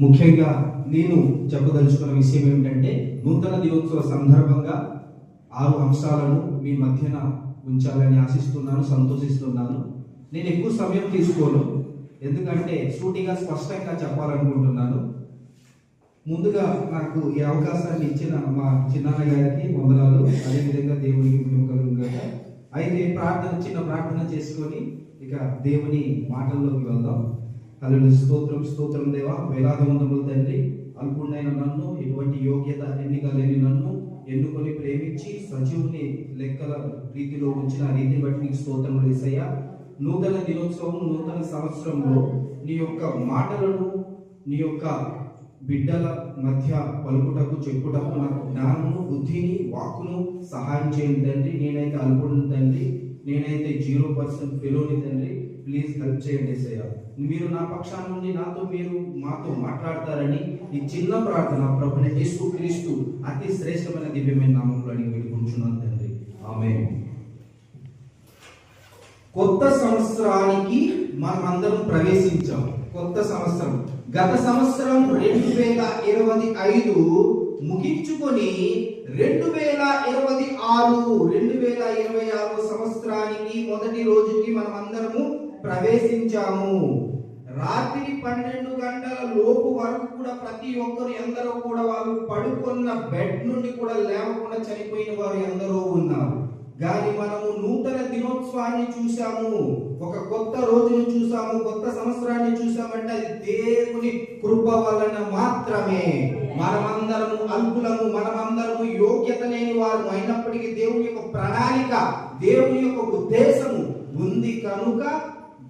ముఖ్యంగా నేను చెప్పదలుచుకున్న విషయం ఏమిటంటే నూతన దినోత్సవ సందర్భంగా ఆరు అంశాలను మీ మధ్యన ఉంచాలని ఆశిస్తున్నాను సంతోషిస్తున్నాను. నేను ఎక్కువ సమయం తీసుకోను. ఎందుకంటే సూటిగా స్పష్టంగా చెప్పాలనుకుంటున్నాను. ముందుగా నాకు ఈ అవకాశాన్ని ఇచ్చిన మా చిన్నాన్న గారికి వందనాలు. అదేవిధంగా దేవునికి కలుగుగా అయితే ప్రార్థన చిన్న ప్రార్థన చేసుకొని ఇక దేవుని మాటల్లోకి వెళ్దాం. హల్లెలూయా స్తోత్రం స్తోత్రం దేవా. వేలాది వందములు తండ్రి. అల్పుడైన నన్ను ఎటువంటి యోగ్యత ఎన్నిక లేని నన్ను ఎన్నుకొని ప్రేమించి సజీవుని లెక్కల రీతిలో ఉంచిన రీతిని బట్టి నీకు స్తోత్రములు వేసయ్యా. నూతన దినోత్సవం నూతన సంవత్సరంలో నీ యొక్క మాటలను నీ యొక్క బిడ్డల మధ్య పలుకుటకు చెప్పుటకు నాకు జ్ఞానము బుద్ధిని వాక్కును సహాయం చేయండి తండ్రి. నేనైతే అల్పుడిని తండ్రి. నేనైతే జీరో పర్సెంట్ ఫెలోని తండ్రి. ప్లీజ్ హెల్ప్ చేయండి ఏసయ్య మీరు నా పక్షాన నుండి నాతో మీరు మాతో మాట్లాడతారని ఈ చిన్న ప్రార్థన ప్రభుని యేసు క్రీస్తు అతి శ్రేష్టమైన దివ్యమైన నామంలో అడిగి వేడుకుంటున్నాను తండ్రి. ఆమె కొత్త సంవత్సరానికి మనం అందరం ప్రవేశించాం. కొత్త సంవత్సరం. గత సంవత్సరం రెండు వేల ఇరవై ఐదు ముగించుకొని రెండు వేల ఇరవై ఆరు రెండు వేల ఇరవై ఆరు సంవత్సరానికి మొదటి రోజుకి మనం అందరము ప్రవేశించాము. రాత్రి పన్నెండు గంటల లోపు వరకు కూడా ప్రతి ఒక్కరు ఎందరో కూడా వాళ్ళు పడుకున్న బెడ్ నుండి కూడా లేవకుండా చనిపోయిన వారు ఎందరో ఉన్నారు. కానీ మనము నూతన దినోత్సవాన్ని చూసాము ఒక కొత్త రోజును చూసాము కొత్త సంవత్సరాన్ని చూసామంటే అది దేవుని కృప వలన మాత్రమే. మనమందరము అల్పులము మనమందరము యోగ్యత లేని వారు అయినప్పటికీ దేవుని యొక్క ప్రణాళిక దేవుని యొక్క ఉద్దేశము ఉంది కనుక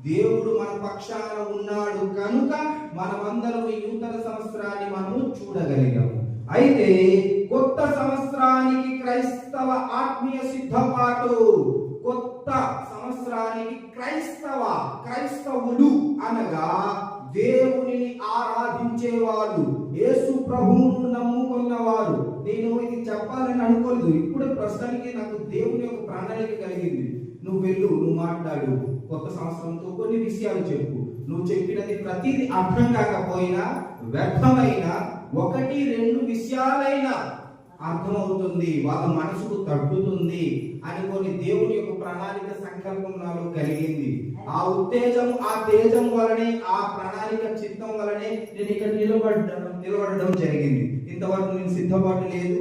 దేవుడు మన పక్షాన ఉన్నాడు కనుక మనమందరం ఈ నూతన సంవత్సరాన్ని మనము చూడగలిగాము. అయితే కొత్త సంవత్సరానికి క్రైస్తవ ఆత్మీయ సిద్ధపాటు కొత్త సంవత్సరానికి క్రైస్తవ క్రైస్తవులు అనగా దేవునిని ఆరాధించే యేసు ప్రభువును నమ్ముకున్నవారు. నేను ఇది చెప్పాలని అనుకోలేదు. ఇప్పుడు ప్రస్తుతానికి నాకు దేవుని యొక్క ప్రణాళిక కలిగింది. నువ్వు వెళ్ళు నువ్వు మాట్లాడు. కొత్త సంవత్సరంతో కొన్ని విషయాలు చెప్పు. నువ్వు చెప్పినది ప్రతిదీ అర్థం కాకపోయినా వ్యర్థమైన ఒకటి రెండు విషయాలైనా అర్థమవుతుంది. వాళ్ళ మనసుకు తగ్గుతుంది అని కొన్ని దేవుని యొక్క ప్రణాళిక సంకల్పం నాలో కలిగింది. ఆ ఉత్తేజం ఆ తేజం వలనే ఆ ప్రణాళిక చిత్తం వలనే నేను ఇక్కడ నిలబడడం నిలబడడం జరిగింది. ఇంతవరకు నేను సిద్ధపాటు లేదు.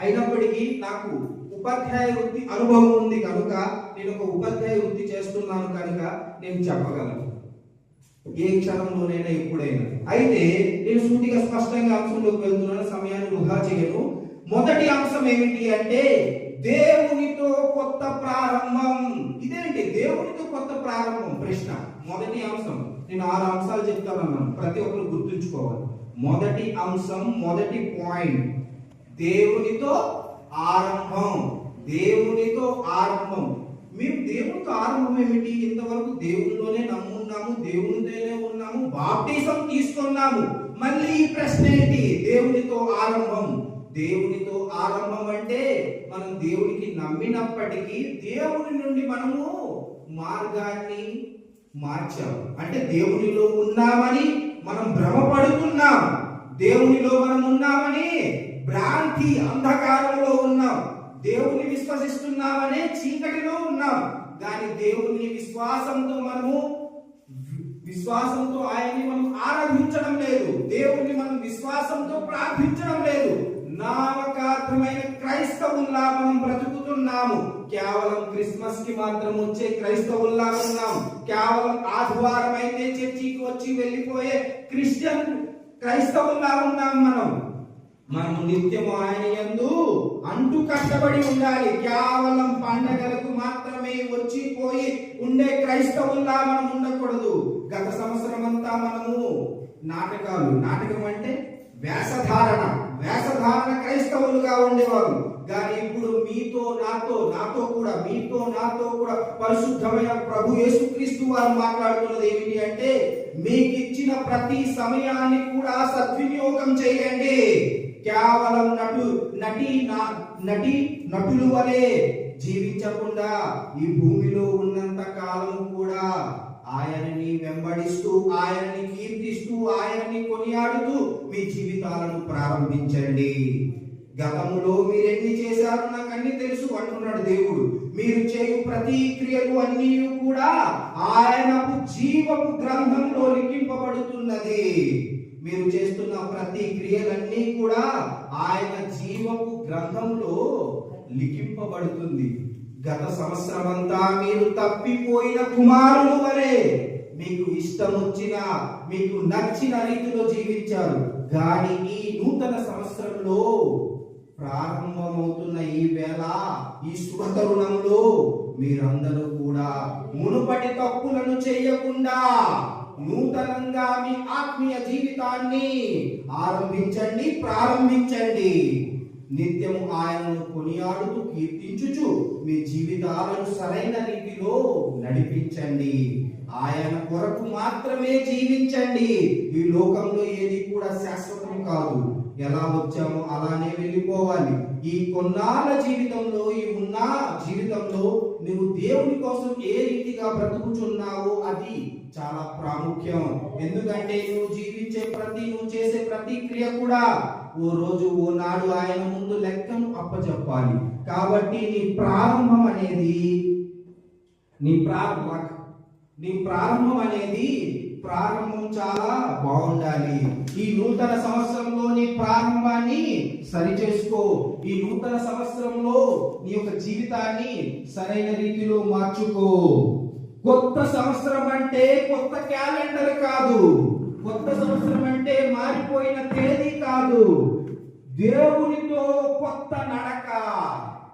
అయినప్పటికీ నాకు ఉపాధ్యాయ వృత్తి అనుభవం ఉంది కనుక నేను ఒక ఉపాధ్యాయ వృత్తి చేస్తున్నాను కనుక నేను చెప్పగలను. ఏ క్షణంలోనైనా ఎప్పుడైనా. అయితే నేను సూటిగా స్పష్టంగా అంశంలోకి వెళ్తున్నాను సమయాన్ని వృధా చేయను. మొదటి అంశం ఏమిటి అంటే దేవునితో కొత్త ప్రారంభం. ఇదేంటి? దేవునితో కొత్త ప్రారంభం? ప్రశ్న. మొదటి అంశం. నేను ఆరు అంశాలు చెప్తానన్నాను. ప్రతి ఒక్కరు గుర్తుంచుకోవాలి. మొదటి అంశం మొదటి పాయింట్. దేవునితో ఆరంభం. దేవునితో ఆరంభం. మేము దేవునితో ఆరంభం ఏమిటి? ఇంతవరకు దేవునిలోనే నమ్మున్నాము దేవునితోనే ఉన్నాము బాప్టిజం తీసుకున్నాము. మళ్ళీ ఈ ప్రశ్న ఏంటి? దేవునితో ఆరంభం. దేవునితో ఆరంభం అంటే మనం దేవునికి నమ్మినప్పటికీ దేవుని నుండి మనము మార్గాన్ని మార్చాము. అంటే దేవునిలో ఉన్నామని మనం భ్రమపడుతున్నాం. దేవునిలో మనం ఉన్నామని భ్రాంతి అంధకారంలో ఉన్నాం. దేవుని విశ్వసిస్తున్నామనే చీకటిలో ఉన్నాం. దాని దేవుని విశ్వాసంతో మనము విశ్వాసంతో ఆయన్ని మనం ఆరాధించడం లేదు. దేవుని మనం విశ్వాసంతో ప్రార్థించడం లేదు. నామకార్థమైన క్రైస్తవుల్లా మనం బ్రతుకుతున్నాము. కేవలం క్రిస్మస్కి మాత్రం వచ్చే క్రైస్తవుల్లా ఉన్నాం. కేవలం ఆదివారం అయితే చర్చికి వచ్చి వెళ్ళిపోయే క్రిస్టియన్ క్రైస్తవుల్లా ఉన్నాం మనం. మనము నిత్యము ఆయన యందు అంటూ కష్టపడి ఉండాలి. కేవలం పండగలకు మాత్రమే వచ్చి పోయి ఉండే క్రైస్తవుల్లా మనం ఉండకూడదు. గత సంవత్సరం అంతా మనము నాటకాలు నాటకం అంటే వేషధారణ వేషధారణ క్రైస్తవులుగా ఉండేవారు. కానీ ఇప్పుడు మీతో నాతో నాతో కూడా మీతో నాతో కూడా పరిశుద్ధమైన ప్రభు యేసుక్రీస్తు వారు మాట్లాడుతున్నది ఏమిటి అంటే మీకు ఇచ్చిన ప్రతి సమయాన్ని కూడా సద్వినియోగం చేయండి. కేవలం నటు నటి నా- నటి నటులు వలె జీవించకుండా ఈ భూమిలో ఉన్నంత కాలం కూడా ఆయనని వెంబడిస్తూ ఆయనని కీర్తిస్తూ ఆయనని కొనియాడుతూ మీ జీవితాలను ప్రారంభించండి. గతములో మీరెన్ని చేశారు నాకు అన్ని తెలుసు అంటున్నాడు దేవుడు. మీరు చేయు ప్రతి క్రియలు అన్నీ కూడా ఆయనకు జీవపు గ్రంథంలో లిఖింపబడుతున్నది. మీరు చేస్తున్న ప్రతి క్రియలన్నీ కూడా ఆయన జీవపు గ్రంథంలో లిఖింపబడుతుంది. గత సంవత్సరం అంతా మీరు తప్పిపోయిన కుమారులు వలె మీకు ఇష్టం వచ్చిన మీకు నచ్చిన రీతిలో జీవించారు. కానీ ఈ నూతన సంవత్సరంలో ప్రారంభమవుతున్న ఈ వేళ ఈ శుభతరుణంలో మీరందరూ కూడా మునుపటి తప్పులను చేయకుండా నూతనంగా మీ ఆత్మీయ జీవితాన్ని ఆరంభించండి ప్రారంభించండి. నిత్యము ఆయనను కొనియాడుతూ కీర్తించుచు మీ జీవితాలను సరైన రీతిలో నడిపించండి. ఆయన కొరకు మాత్రమే జీవించండి. ఈ లోకంలో ఏది కూడా శాశ్వతం కాదు. ఎలా వచ్చామో అలానే వెళ్ళిపోవాలి. ఈ కొన్నాళ్ళ జీవితంలో ఈ ఉన్న జీవితంలో నువ్వు దేవుని కోసం ఏ రీతిగా బ్రతుకుచున్నావో అది చాలా ప్రాముఖ్యం. ఎందుకంటే నువ్వు జీవించే ప్రతి నువ్వు చేసే ప్రతి క్రియ కూడా ఓ రోజు ఓ నాడు ఆయన ముందు లెక్కను అప్పచెప్పాలి కాబట్టి నీ ప్రారంభం అనేది నీ ప్రారంభ నీ ప్రారంభం అనేది ప్రారంభం చాలా బాగుండాలి. ఈ నూతన సంవత్సరంలో నీ ప్రారంభాన్ని సరి చేసుకో. ఈ నూతన సంవత్సరంలో నీ యొక్క జీవితాన్ని సరైన రీతిలో మార్చుకో. కొత్త సంవత్సరం అంటే కొత్త క్యాలెండర్ కాదు. కొత్త సంవత్సరం అంటే మారిపోయిన తేదీ కాదు. దేవునితో కొత్త నడక.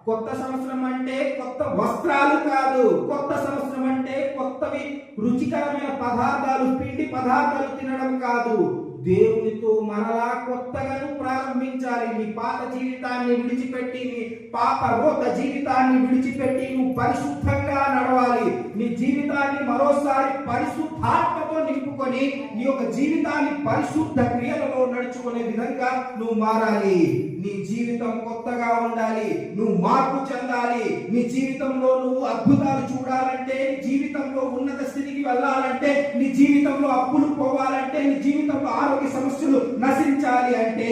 కొత్త సంవత్సరం అంటే కొత్త వస్త్రాలు కాదు. కొత్త సంవత్సరం అంటే కొత్తవి రుచికరమైన పదార్థాలు పిండి పదార్థాలు తినడం కాదు. దేవునితో మరలా కొత్తగాను ప్రారంభించాలి. నీ పాత జీవితాన్ని విడిచిపెట్టి నీ పాప రోత జీవితాన్ని విడిచిపెట్టి నువ్వు పరిశుద్ధంగా నడవాలి. నీ జీవితాన్ని మరోసారి పరిశుద్ధాత్మతో నింపుకొని నీ యొక్క జీవితాన్ని పరిశుద్ధ క్రియలలో నడుచుకునే విధంగా నువ్వు మారాలి. నీ జీవితం కొత్తగా ఉండాలి. నువ్వు మార్పు చెందాలి. నీ జీవితంలో నువ్వు అద్భుతాలు చూడాలంటే నీ జీవితంలో ఉన్నత స్థితికి వెళ్ళాలంటే నీ జీవితంలో అప్పులు పోవాలంటే నీ జీవితంలో ఆరోగ్య సమస్యలు నశించాలి అంటే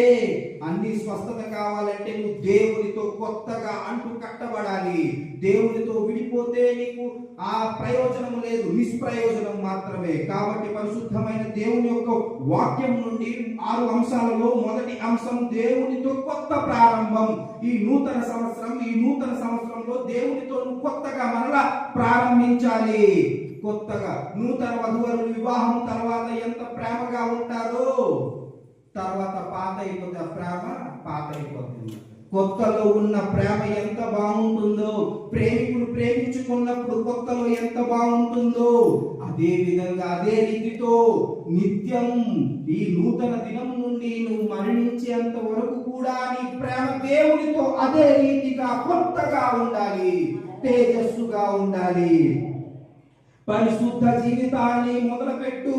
అన్ని స్వస్థత కావాలంటే నువ్వు దేవునితో కొత్తగా అంటు కట్టబడాలి. దేవునితో విడిపోతే నీకు ఆ ప్రయోజనం లేదు నిష్ప్రయోజనం మాత్రమే. కాబట్టి పరిశుద్ధమైన దేవుని యొక్క వాక్యం నుండి ఆరు అంశాలలో మొదటి అంశం దేవునితో కొత్త ప్రారంభం. ఈ నూతన సంవత్సరం ఈ నూతన సంవత్సరంలో దేవునితో నువ్వు కొత్తగా మరలా ప్రారంభించాలి. కొత్తగా నూతన వధువరులు వివాహం తర్వాత ఎంత ప్రేమగా ఉంటారో తర్వాత పాత అయిపోతే ఆ ప్రేమ పాత అయిపోతుంది. కొత్తలో ఉన్న ప్రేమ ఎంత బాగుంటుందో ప్రేమికులు ప్రేమించుకున్నప్పుడు కొత్తలో ఎంత బాగుంటుందో అదే విధంగా అదే రీతితో నిత్యం ఈ నూతన దినం నుండి నువ్వు మరణించేంత వరకు కూడా నీ ప్రేమ దేవునితో అదే రీతిగా కొత్తగా ఉండాలి తేజస్సుగా ఉండాలి. పరిశుద్ధ జీవితాన్ని మొదలుపెట్టు.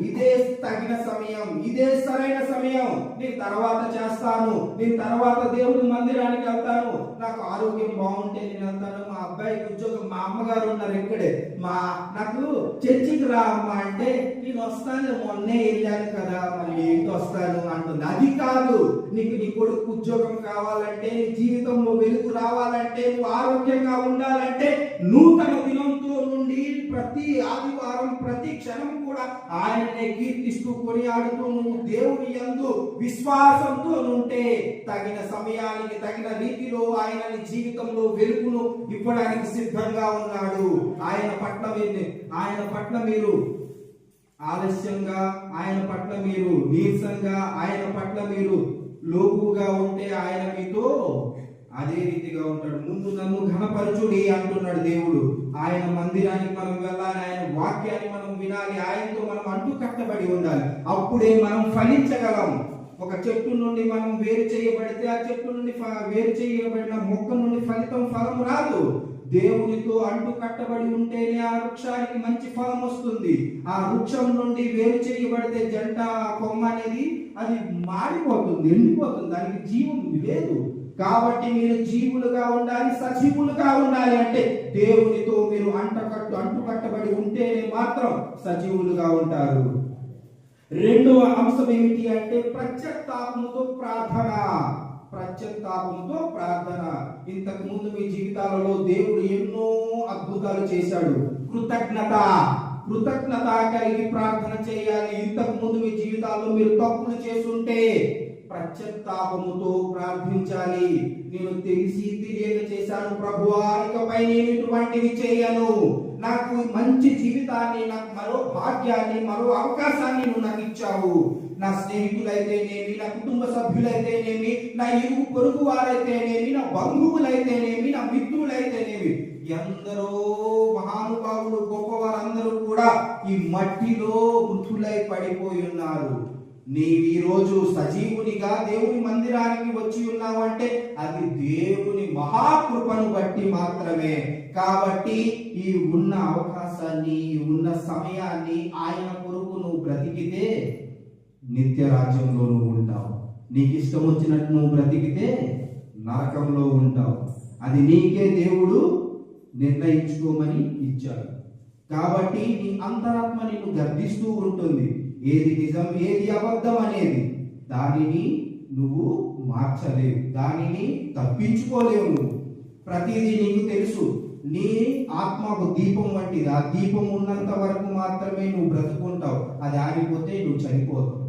ఇదే తగిన సమయం ఇదే సరైన సమయం. నేను తర్వాత చేస్తాను. నేను తర్వాత దేవుడి మందిరానికి వెళ్తాను. నాకు ఆరోగ్యం బాగుంటే నేను వెళ్తాను. మా అబ్బాయికి ఉద్యోగం మా అమ్మగారు ఉన్నారు ఇక్కడే. మా నాకు చర్చికి రా అమ్మా అంటే నేను వస్తాను. మొన్నే వెళ్ళాను కదా. మళ్ళీ ఏంటి వస్తాను? అంటుంది. అది కాదు. నీకు నీ కొడుకు ఉద్యోగం కావాలంటే నీ జీవితంలో వెలుగు రావాలంటే నువ్వు ఆరోగ్యంగా ఉండాలంటే నూతన దినం నుండి ప్రతి ఆదివారం ప్రతి క్షణం కూడా ఆయననే కీర్తిస్తూ కొనియాడుతూ నువ్వు దేవుని యందు విశ్వాసంతో ఉంటే తగిన సమయానికి తగిన రీతిలో ఆయన నీ జీవితంలో వెలుగును ఇవ్వడానికి సిద్ధంగా ఉన్నాడు. ఆయన పట్ల మీరు ఆయన పట్ల మీరు ఆలస్యంగా ఆయన పట్ల మీరు నీరసంగా ఆయన పట్ల మీరు లోపుగా ఉంటే ఆయన మీతో అదే రీతిగా ఉంటాడు. ముందు నన్ను ఘనపరచుడి అంటున్నాడు దేవుడు. ఆయన మందిరానికి మనం వెళ్ళాలి ఆయన వాక్యాన్ని మనం వినాలి ఆయనతో మనం అంటు కట్టబడి ఉండాలి. అప్పుడే మనం ఫలించగలం. ఒక చెట్టు నుండి మనం వేరు చేయబడితే ఆ చెట్టు నుండి ఫ- వేరు చేయబడిన మొక్క నుండి ఫలితం ఫలం రాదు. దేవునితో అంటు కట్టబడి ఉంటేనే ఆ వృక్షానికి మంచి ఫలం వస్తుంది. ఆ వృక్షం నుండి వేరు చేయబడితే జంట కొమ్మ అనేది అది మాడిపోతుంది ఎండిపోతుంది. దానికి జీవం లేదు. కాబట్టి మీరు జీవులుగా ఉండాలి సజీవులుగా ఉండాలి అంటే దేవునితో మీరు అంటకట్టు అంటుకట్టబడి ఉంటేనే మాత్రం సజీవులుగా ఉంటారు. రెండవ అంశం ఏమిటి అంటే ప్రత్యత్తాపముతో ప్రార్థన. ప్రత్యత్తాపంతో ప్రార్థన. ఇంతకు ముందు మీ జీవితాలలో దేవుడు ఎన్నో అద్భుతాలు చేశాడు. కృతజ్ఞత. కృతజ్ఞత కలిగి ప్రార్థన చేయాలి. ఇంతకు ముందు మీ జీవితాల్లో మీరు తప్పులు చేస్తుంటే ప్రత్యత్తాపముతో ప్రార్థించాలి. నేను తెలిసి తెలియక చేశాను ప్రభువా ఇకపై నేను ఇటువంటివి చేయను. నాకు మంచి జీవితాన్ని నాకు మరో భాగ్యాన్ని మరో అవకాశాన్ని నువ్వు నాకు ఇచ్చావు. నా స్నేహితులైతేనేమి నా కుటుంబ సభ్యులైతేనేమి నా ఇరుగు పొరుగు వారైతేనేమి నా బంధువులైతేనేమి నా మిత్రులైతేనేమి. ఎందరో మహానుభావులు గొప్పవారందరూ కూడా ఈ మట్టిలో మృతులై పడిపోయి ఉన్నారు. నీవు ఈరోజు సజీవునిగా దేవుని మందిరానికి వచ్చి ఉన్నావంటే అది దేవుని మహాకృపను బట్టి మాత్రమే. కాబట్టి ఈ ఉన్న అవకాశాన్ని ఉన్న సమయాన్ని ఆయన కొరకు నువ్వు బ్రతికితే నిత్య రాజ్యంలో నువ్వు ఉంటావు. నీకు ఇష్టం వచ్చినట్టు నువ్వు బ్రతికితే నరకంలో ఉంటావు. అది నీకే దేవుడు నిర్ణయించుకోమని ఇచ్చాడు. కాబట్టి నీ అంతరాత్మ నిన్ను గర్దిస్తూ ఉంటుంది. ఏది నిజం ఏది అబద్ధం అనేది దానిని నువ్వు మార్చలేవు దానిని తప్పించుకోలేవు నువ్వు. ప్రతిదీ నీకు తెలుసు. నీ ఆత్మకు దీపం వంటిది. ఆ దీపం ఉన్నంత వరకు మాత్రమే నువ్వు బ్రతుకుంటావు. అది ఆగిపోతే నువ్వు చనిపోతావు.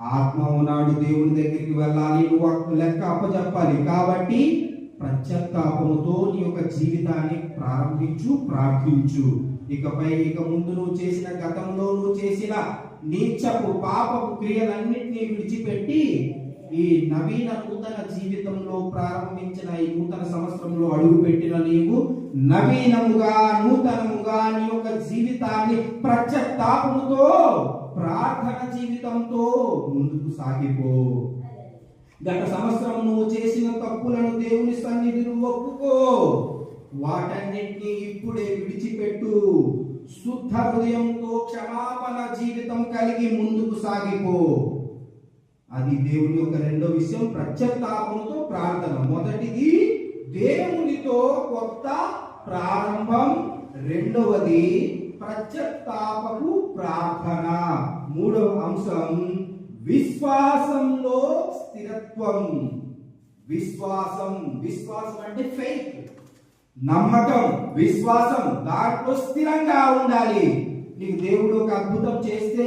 ఆత్మ ఉన్నాడు దేవుని దగ్గరికి వెళ్ళాలి నువ్వు లెక్క అప్పచెప్పాలి కాబట్టి ప్రత్యత్తాపముతో నీ యొక్క జీవితాన్ని ప్రారంభించు ప్రార్థించు. ఇకపై ఇక ముందు నువ్వు చేసిన గతంలో నువ్వు చేసిన నీచపు పాపపు క్రియలన్నింటినీ విడిచిపెట్టి ఈ నవీన నూతన జీవితంలో ప్రారంభించిన ఈ నూతన సంవత్సరంలో అడుగుపెట్టిన నీవు నవీనముగా నూతనముగా నీ యొక్క జీవితాన్ని ప్రత్యతాపముతో ప్రార్థన జీవితంతో ముందుకు సాగిపో. గత సంవత్సరం నువ్వు చేసిన తప్పులను దేవుని సన్నిధిని ఒప్పుకో. వాటన్నిటినీ ఇప్పుడే విడిచిపెట్టు. శుద్ధ హృదయంతో క్షమాపణ జీవితం కలిగి ముందుకు సాగిపో. అది దేవుని యొక్క రెండో విషయం ప్రత్యత్తాపంతో ప్రార్థన. మొదటిది దేవునితో కొత్త ప్రారంభం. రెండవది ప్రత్యత్తాపపు ప్రార్థన. మూడవ అంశం విశ్వాసంలో స్థిరత్వం. విశ్వాసం విశ్వాసం అంటే ఫెయిత్ నమ్మకం విశ్వాసం దాంట్లో స్థిరంగా ఉండాలి. నీకు దేవుడు ఒక అద్భుతం చేస్తే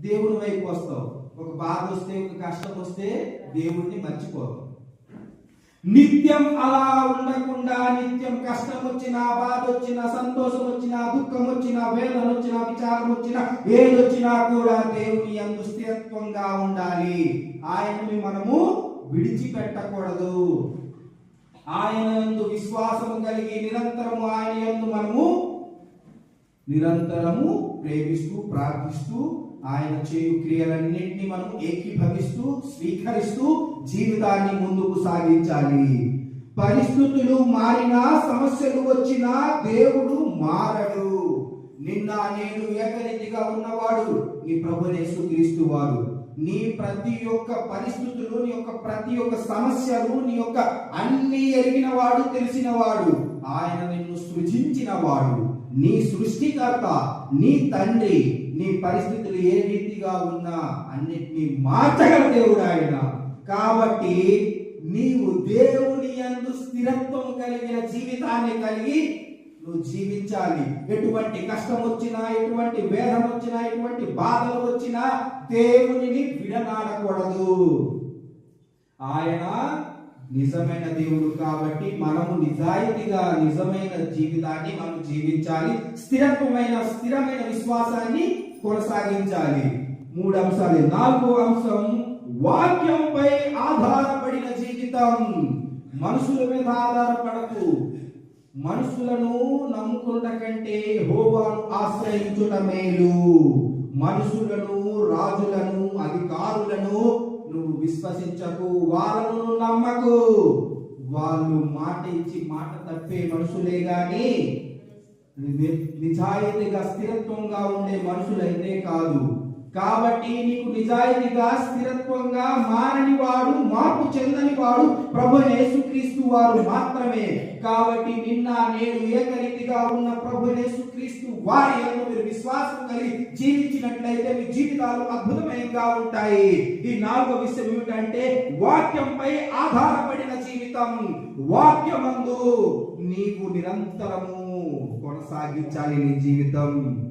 దేవుని వైపు వస్తావు. ఒక బాధ వస్తే ఒక కష్టం వస్తే దేవుడిని మర్చిపోవు. నిత్యం అలా ఉండకుండా నిత్యం కష్టం వచ్చినా బాధ వచ్చినా సంతోషం వచ్చినా దుఃఖం వచ్చినా వేదన వచ్చినా విచారం వచ్చినా ఏదొచ్చినా కూడా దేవుని అందు స్థిరత్వంగా ఉండాలి. ఆయనని మనము విడిచిపెట్టకూడదు. ఆయన యందు విశ్వాసము కలిగి నిరంతరము ఆయన యందు మనము నిరంతరము ప్రేమిస్తూ ప్రార్థిస్తూ ఆయన చేయు క్రియలన్నింటినీ మనం ఏకీభవిస్తూ స్వీకరిస్తూ జీవితాన్ని ముందుకు సాగించాలి. పరిస్థితులు మారినా సమస్యలు వచ్చినా దేవుడు మారడు. నిన్న నేను ఏకరీతిగా ఉన్నవాడు నీ ప్రభునేసు క్రీస్తు వారు నీ ప్రతి ఒక్క పరిస్థితులు నీ యొక్క ప్రతి ఒక్క సమస్యలు నీ యొక్క అన్ని ఎరిగిన వాడు తెలిసిన వాడు ఆయన నిన్ను సృజించిన వాడు నీ సృష్టికర్త నీ తండ్రి నీ పరిస్థితులు ఏ రీతిగా ఉన్నా అన్నిటినీ మార్చగల దేవుడు ఆయన. కాబట్టి నీవు దేవుని అందు స్థిరత్వం కలిగిన జీవితాన్ని కలిగి నువ్వు జీవించాలి. ఎటువంటి కష్టం వచ్చినా ఎటువంటి వేదన వచ్చినా ఎటువంటి బాధలు వచ్చినా దేవునిని విడనాడకూడదు. ఆయన నిజమైన దేవుడు కాబట్టి మనము నిజాయితీగా నిజమైన జీవితాన్ని మనం జీవించాలి. స్థిరత్వమైన స్థిరమైన విశ్వాసాన్ని కొనసాగించాలి. మూడు అంశాలు నాలుగో అంశం వాక్యంపై ఆధారపడిన జీవితం. మనుషుల మీద ఆధారపడకు. మనుషులను నమ్ముకున్న కంటే హోవాను ఆశ్రయించుట మేలు. మనుషులను రాజులను అధికారులను నువ్వు విశ్వసించకు వాళ్ళను నమ్మకు. వాళ్ళు మాట ఇచ్చి మాట తప్పే మనుషులే గాని ని- నిజాయితీగా స్థిరత్వంగా ఉండే మనుషులైతే కాదు. కాబట్టి నీకు నిజాయితీగా స్థిరత్వంగా మారని వాడు మార్పు చెందని వాడు ప్రభు యేసుక్రీస్తు వారు మాత్రమే. కాబట్టి నిన్న నేను ఏకరీతిగా ఉన్న ప్రభు యేసుక్రీస్తు వారి మీరు విశ్వాసం కలిగి జీవించినట్లయితే మీ జీవితాలు అద్భుతమైనగా ఉంటాయి. ఈ నాలుగో విషయం ఏమిటంటే వాక్యంపై ఆధారపడిన జీవితం. వాక్యమందు నీవు నిరంతరము కొనసాగించాలి నీ జీవితం.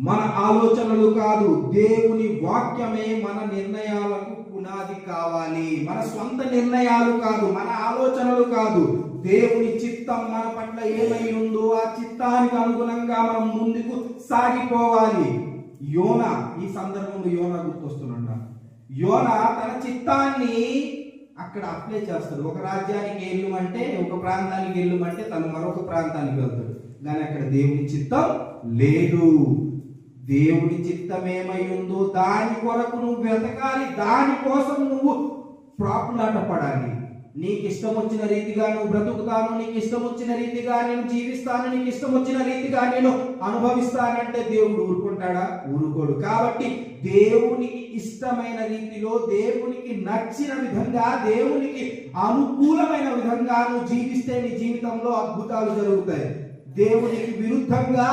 మన ఆలోచనలు కాదు దేవుని వాక్యమే మన నిర్ణయాలకు పునాది కావాలి. మన సొంత నిర్ణయాలు కాదు మన ఆలోచనలు కాదు. దేవుని చిత్తం మన పట్ల ఏమై ఉందో ఆ చిత్తానికి అనుగుణంగా మనం ముందుకు సాగిపోవాలి. యోన ఈ సందర్భంలో యోన గుర్తొస్తున్నాడు యోన తన చిత్తాన్ని అక్కడ అప్లై చేస్తాడు. ఒక రాజ్యానికి వెళ్ళమంటే ఒక ప్రాంతానికి వెళ్ళమంటే తను మరొక ప్రాంతానికి వెళ్తాడు. కానీ అక్కడ దేవుని చిత్తం లేదు. దేవుని చిత్తమేమయ్యుందో ఉందో దాని కొరకు నువ్వు వెతకాలి దానికోసం నువ్వు ప్రాపులాట పడాలి నీకు ఇష్టం వచ్చిన రీతిగా నువ్వు బ్రతుకుతాను నీకు ఇష్టం వచ్చిన రీతిగా నేను జీవిస్తాను నీకు ఇష్టం వచ్చిన రీతిగా నేను అనుభవిస్తానంటే దేవుడు ఊరుకుంటాడా? ఊరుకోడు. కాబట్టి దేవునికి ఇష్టమైన రీతిలో దేవునికి నచ్చిన విధంగా దేవునికి అనుకూలమైన విధంగా నువ్వు జీవిస్తే నీ జీవితంలో అద్భుతాలు జరుగుతాయి. దేవునికి విరుద్ధంగా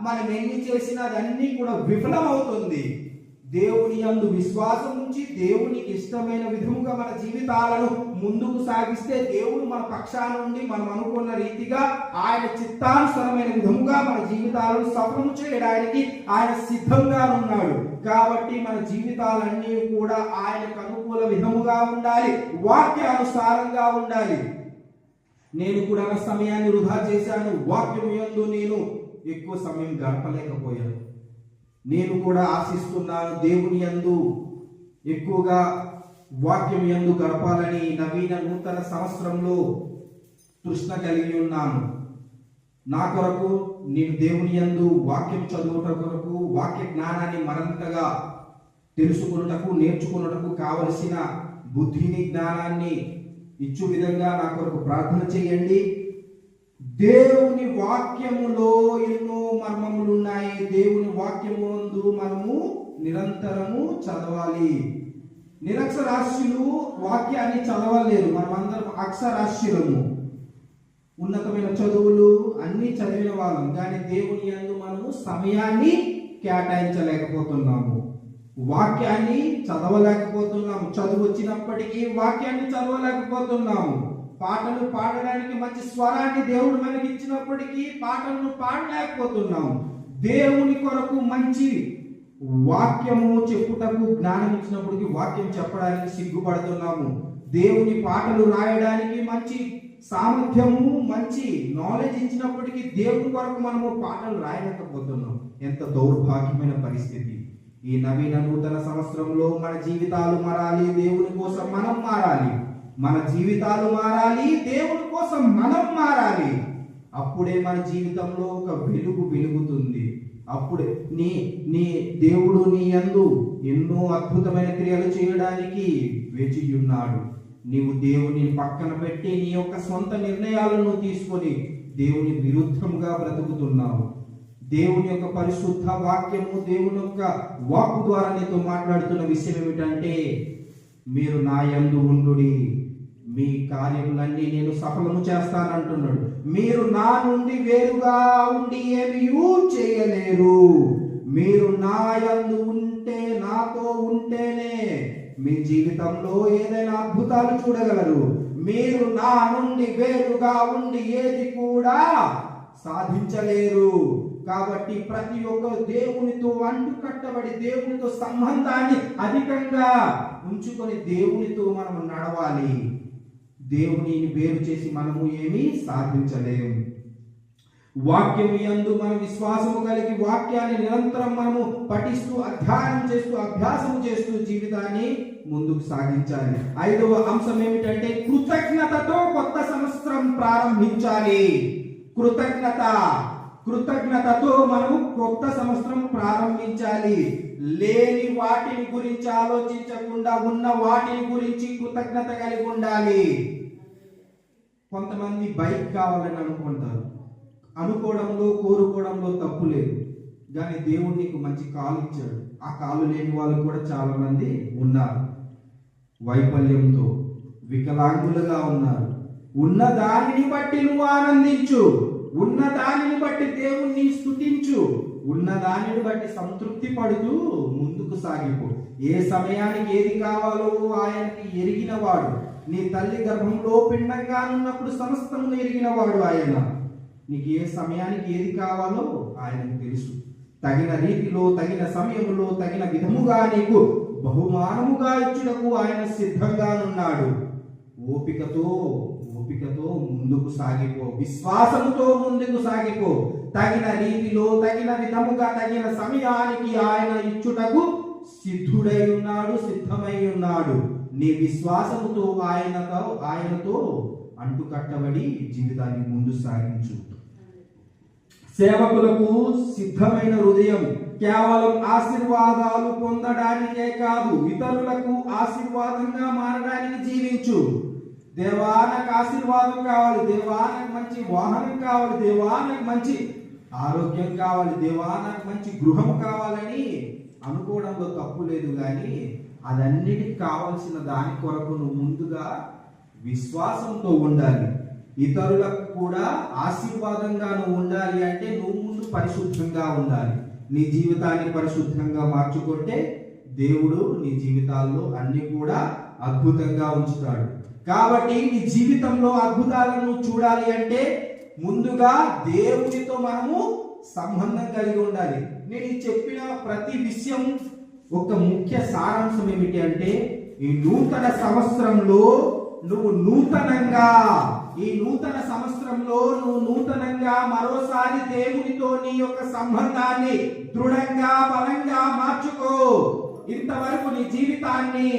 మనం ఎన్ని చేసినా అదన్నీ కూడా విఫలమవుతుంది. దేవుని యందు విశ్వాసం ఉంచి దేవునికి ఇష్టమైన విధముగా మన జీవితాలను ముందుకు సాగిస్తే దేవుడు మన పక్షాన నుండి మనం అనుకున్న రీతిగా ఆయన చిత్తానుసరమైన విధముగా మన జీవితాలను సఫలము చేయడానికి ఆయన సిద్ధంగా ఉన్నాడు. కాబట్టి మన జీవితాలన్నీ కూడా ఆయనకు అనుకూల విధముగా ఉండాలి. వాక్యానుసారంగా ఉండాలి. నేను కూడా నా సమయాన్ని వృధా చేశాను. వాక్యం యందు నేను ఎక్కువ సమయం గడపలేకపోయాను. నేను కూడా ఆశిస్తున్నాను దేవుని యందు ఎక్కువగా వాక్యం యందు గడపాలని నవీన నూతన సంవత్సరంలో తృష్ణ కలిగి ఉన్నాను. నా కొరకు నేను దేవుని యందు వాక్యం చదువుట కొరకు వాక్య జ్ఞానాన్ని మరింతగా తెలుసుకున్నటకు నేర్చుకున్నటకు కావలసిన బుద్ధిని జ్ఞానాన్ని ఇచ్చు విధంగా నా కొరకు ప్రార్థన చేయండి. దేవుని వాక్యములో ఎన్నో మర్మములు ఉన్నాయి దేవుని వాక్యమునందు మనము నిరంతరము చదవాలి. నిరక్షరాస్యులు వాక్యాన్ని చదవలేరు. మనమందరం అక్షరాస్యులము. ఉన్నతమైన చదువులు అన్ని చదివిన వాళ్ళం. కానీ దేవుని యందు మనము సమయాన్ని కేటాయించలేకపోతున్నాము. వాక్యాన్ని చదవలేకపోతున్నాము. చదువు వచ్చినప్పటికీ వాక్యాన్ని చదవలేకపోతున్నాము. పాటలు పాడడానికి మంచి స్వరాన్ని దేవుడు మనకి ఇచ్చినప్పటికీ పాటలను పాడలేకపోతున్నాము దేవుని కొరకు మంచి వాక్యము చెప్పుటకు జ్ఞానం ఇచ్చినప్పటికీ వాక్యం చెప్పడానికి సిగ్గుపడుతున్నాము. దేవుని పాటలు రాయడానికి మంచి సామర్థ్యము మంచి నాలెడ్జ్ ఇచ్చినప్పటికీ దేవుని కొరకు మనము పాటలు రాయలేకపోతున్నాం. ఎంత దౌర్భాగ్యమైన పరిస్థితి. ఈ నవీన నూతన సంవత్సరంలో మన జీవితాలు మారాలి దేవుని కోసం మనం మారాలి. మన జీవితాలు మారాలి దేవుని కోసం మనం మారాలి. అప్పుడే మన జీవితంలో ఒక వెలుగు వెలుగుతుంది. అప్పుడే నీ నీ దేవుడు నీ యందు ఎన్నో అద్భుతమైన క్రియలు చేయడానికి వెచియున్నాడు. ఉన్నాడు నీవు దేవుని పక్కన పెట్టి నీ యొక్క సొంత నిర్ణయాలను తీసుకొని దేవుని విరుద్ధంగా బ్రతుకుతున్నావు. దేవుని యొక్క పరిశుద్ధ వాక్యము దేవుని యొక్క వాక్కు ద్వారా నీతో మాట్లాడుతున్న విషయం ఏమిటంటే మీరు నా యందు ఉండుడి. మీ కార్యములన్నీ నేను సఫలము చేస్తానంటున్నాడు. మీరు నా నుండి వేరుగా ఉండి ఏమీ చేయలేరు. మీరు నా యందు ఉంటే నాతో ఉంటేనే మీ జీవితంలో ఏదైనా అద్భుతాలు చూడగలరు. మీరు నా నుండి వేరుగా ఉండి ఏది కూడా సాధించలేరు. కాబట్టి ప్రతి ఒక్కరు దేవునితో అంటు కట్టబడి దేవునితో సంబంధాన్ని అధికంగా ఉంచుకొని దేవునితో మనం నడవాలి. దేవుని వేరు చేసి మనము ఏమీ సాధించలేము. వాక్యం యందు మనం విశ్వాసము కలిగి వాక్యాన్ని నిరంతరం మనము పఠిస్తూ అధ్యయనం చేస్తూ అభ్యాసము చేస్తూ జీవితాన్ని ముందుకు సాగించాలి. ఐదవ అంశం ఏమిటంటే కృతజ్ఞతతో కొత్త సంవత్సరం ప్రారంభించాలి. కృతజ్ఞత కృతజ్ఞతతో మనము కొత్త సంవత్సరం ప్రారంభించాలి. లేని వాటిని గురించి ఆలోచించకుండా ఉన్న వాటిని గురించి కృతజ్ఞత కలిగి ఉండాలి. కొంతమంది బైక్ కావాలని అనుకుంటారు. అనుకోవడంలో కోరుకోవడంలో తప్పు లేదు. కానీ దేవుడు నీకు మంచి కాలు ఇచ్చాడు. ఆ కాలు లేని వాళ్ళు కూడా చాలామంది ఉన్నారు. వైఫల్యంతో వికలాంగులుగా ఉన్నారు. ఉన్న దానిని బట్టి నువ్వు ఆనందించు. ఉన్న దానిని బట్టి దేవుణ్ణి స్థుతించు. ఉన్న దానిని బట్టి సంతృప్తి పడుతూ ముందుకు సాగిపో. ఏ సమయానికి ఏది కావాలో ఆయనకి ఎరిగినవాడు. నీ తల్లి గర్భంలో పిండంగా ఉన్నప్పుడు సమస్తము ఎరిగినవాడు ఆయన. నీకు ఏ సమయానికి ఏది కావాలో ఆయనకు తెలుసు. తగిన రీతిలో తగిన సమయంలో తగిన విధముగా నీకు బహుమానముగా ఇచ్చుటకు ఆయన సిద్ధంగానున్నాడు ఓపికతో ఓపికతో ముందుకు సాగిపో. విశ్వాసముతో ముందుకు సాగిపో. తగిన రీతిలో తగిన విధముగా తగిన సమయానికి ఆయన ఇచ్చుటకు సిద్ధుడై ఉన్నాడు సిద్ధమై ఉన్నాడు. నీ విశ్వాసముతో ఆయనతో ఆయనతో అంటుకట్టబడి జీవితాన్ని ముందు సాగించు. సేవకులకు సిద్ధమైన హృదయం కేవలం ఆశీర్వాదాలు పొందడానికే కాదు ఇతరులకు ఆశీర్వాదంగా మారడానికి జీవించు. దేవా నాకు ఆశీర్వాదం కావాలి దేవా నాకు మంచి వాహనం కావాలి దేవా నాకు మంచి ఆరోగ్యం కావాలి దేవా నాకు మంచి గృహం కావాలని అనుకోవడంలో తప్పు లేదు కానీ అదన్నిటికి కావలసిన దాని కొరకు నువ్వు ముందుగా విశ్వాసంతో ఉండాలి. ఇతరులకు కూడా ఆశీర్వాదంగా నువ్వు ఉండాలి అంటే నువ్వు ముందు పరిశుద్ధంగా ఉండాలి. నీ జీవితాన్ని పరిశుద్ధంగా మార్చుకుంటే దేవుడు నీ జీవితాల్లో అన్ని కూడా అద్భుతంగా ఉంచుతాడు. కాబట్టి నీ జీవితంలో అద్భుతాలను చూడాలి అంటే ముందుగా దేవునితో మనము సంబంధం కలిగి ఉండాలి. నేను చెప్పిన ప్రతి విషయం ఒక ముఖ్య సారాంశం ఏమిటి అంటే ఈ నూతన సంవత్సరంలో నువ్వు నూతనంగా ఈ నూతన సంవత్సరంలో నువ్వు నూతనంగా మరోసారి దేవునితో నీ యొక్క సంబంధాన్ని దృఢంగా బలంగా మార్చుకో. ఇంతవరకు నీ జీవితాన్ని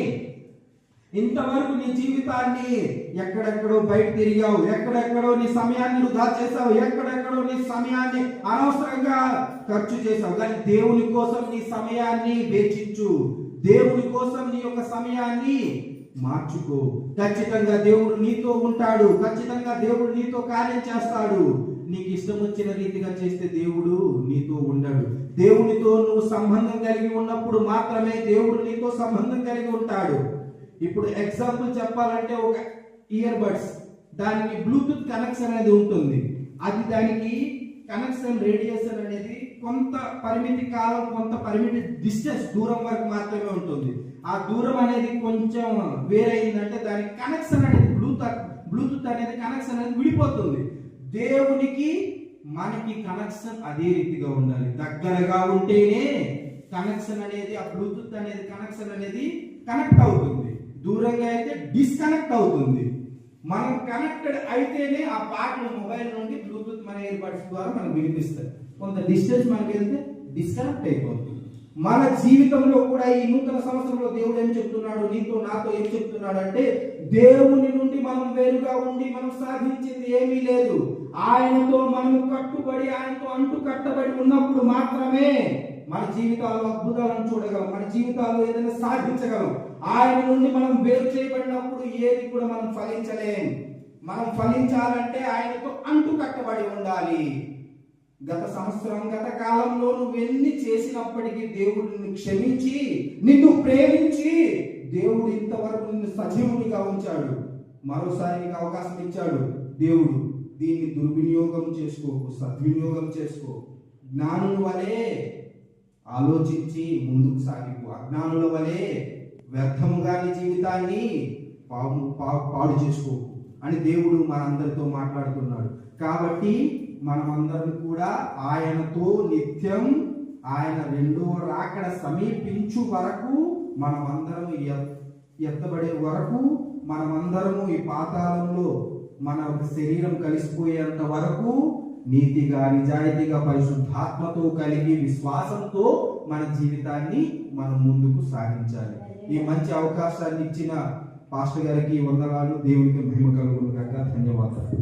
ఇంతవరకు నీ జీవితాన్ని ఎక్కడెక్కడో బయట తిరిగావు ఎక్కడెక్కడో నీ సమయాన్ని వృధా చేసావు ఎక్కడెక్కడో నీ సమయాన్ని అనవసరంగా ఖర్చు చేసావు కానీ దేవుని కోసం నీ సమయాన్ని వేచించు దేవుని కోసం నీ యొక్క సమయాన్ని మార్చుకో. ఖచ్చితంగా దేవుడు నీతో ఉంటాడు. ఖచ్చితంగా దేవుడు నీతో కార్యం చేస్తాడు. నీకు ఇష్టం వచ్చిన రీతిగా చేస్తే దేవుడు నీతో ఉండడు. దేవునితో నువ్వు సంబంధం కలిగి ఉన్నప్పుడు మాత్రమే దేవుడు నీతో సంబంధం కలిగి ఉంటాడు. ఇప్పుడు ఎగ్జాంపుల్ చెప్పాలంటే ఒక ఇయర్ బడ్స్ దానికి బ్లూటూత్ కనెక్షన్ అనేది ఉంటుంది. అది దానికి కనెక్షన్ రేడియేషన్ అనేది కొంత పరిమితి కాలం కొంత పరిమితి డిస్టెన్స్ దూరం వరకు మాత్రమే ఉంటుంది. ఆ దూరం అనేది కొంచెం వేరైందంటే దానికి కనెక్షన్ అనేది బ్లూటూత్ బ్లూటూత్ అనేది కనెక్షన్ అనేది విడిపోతుంది. దేవునికి మనకి కనెక్షన్ అదే రీతిగా ఉండాలి. దగ్గరగా ఉంటేనే కనెక్షన్ అనేది ఆ బ్లూటూత్ అనేది కనెక్షన్ అనేది కనెక్ట్ అవుతుంది. దూరంగా అయితే డిస్కనెక్ట్ అవుతుంది. మనం కనెక్టెడ్ అయితేనే ఆ పాటలు మొబైల్ నుండి బ్లూటూత్ మన ఇయర్ బడ్స్ ద్వారా మనకు వినిపిస్తాయి. కొంత డిస్టెన్స్ మనకి వెళ్తే డిస్కనెక్ట్ అయిపోతుంది. మన జీవితంలో కూడా ఈ నూతన సంవత్సరంలో దేవుడు ఏం చెప్తున్నాడు? నీతో నాతో ఏం చెప్తున్నాడు అంటే దేవుని నుండి మనం వేరుగా ఉండి మనం సాధించింది ఏమీ లేదు. ఆయనతో మనము కట్టుబడి ఆయనతో అంటు కట్టబడి ఉన్నప్పుడు మాత్రమే మన జీవితాల్లో అద్భుతాలను చూడగలం. మన జీవితాల్లో ఏదైనా సాధించగలం. ఆయన నుండి మనం వేరు చేయబడినప్పుడు ఏది కూడా మనం ఫలించలేం. మనం ఫలించాలంటే ఆయనతో అంటు కట్టబడి ఉండాలి. గత సంవత్సరం గత కాలంలో నువ్వెన్ని చేసినప్పటికీ దేవుడు నిన్ను క్షమించి నిన్ను ప్రేమించి దేవుడు ఇంతవరకు నిన్ను సజీవునిగా ఉంచాడు. మరోసారి నీకు అవకాశం ఇచ్చాడు. దేవుడు దీన్ని దుర్వినియోగం చేసుకో సద్వినియోగం చేసుకో. జ్ఞానుల వలె ఆలోచించి ముందుకు సాగిపో. అజ్ఞానుల వలె వ్యర్థముగాని జీవితాన్ని పాము పాడు చేసుకోకు అని దేవుడు మనందరితో మాట్లాడుతున్నాడు. కాబట్టి మనమందరం కూడా ఆయనతో నిత్యం ఆయన రెండో రాకడ సమీపించు వరకు మనమందరం ఎత్- ఎత్తబడే వరకు మనమందరము ఈ పాతాళంలో మన శరీరం కలిసిపోయేంత వరకు నీతిగా నిజాయితీగా పరిశుద్ధాత్మతో కలిగి విశ్వాసంతో మన జీవితాన్ని మనం ముందుకు సాగించాలి. ఈ మంచి అవకాశాన్ని ఇచ్చిన పాస్టర్ గారికి వందనాలు దేవునికి మహిమ కలుగును కాక ధన్యవాదాలు.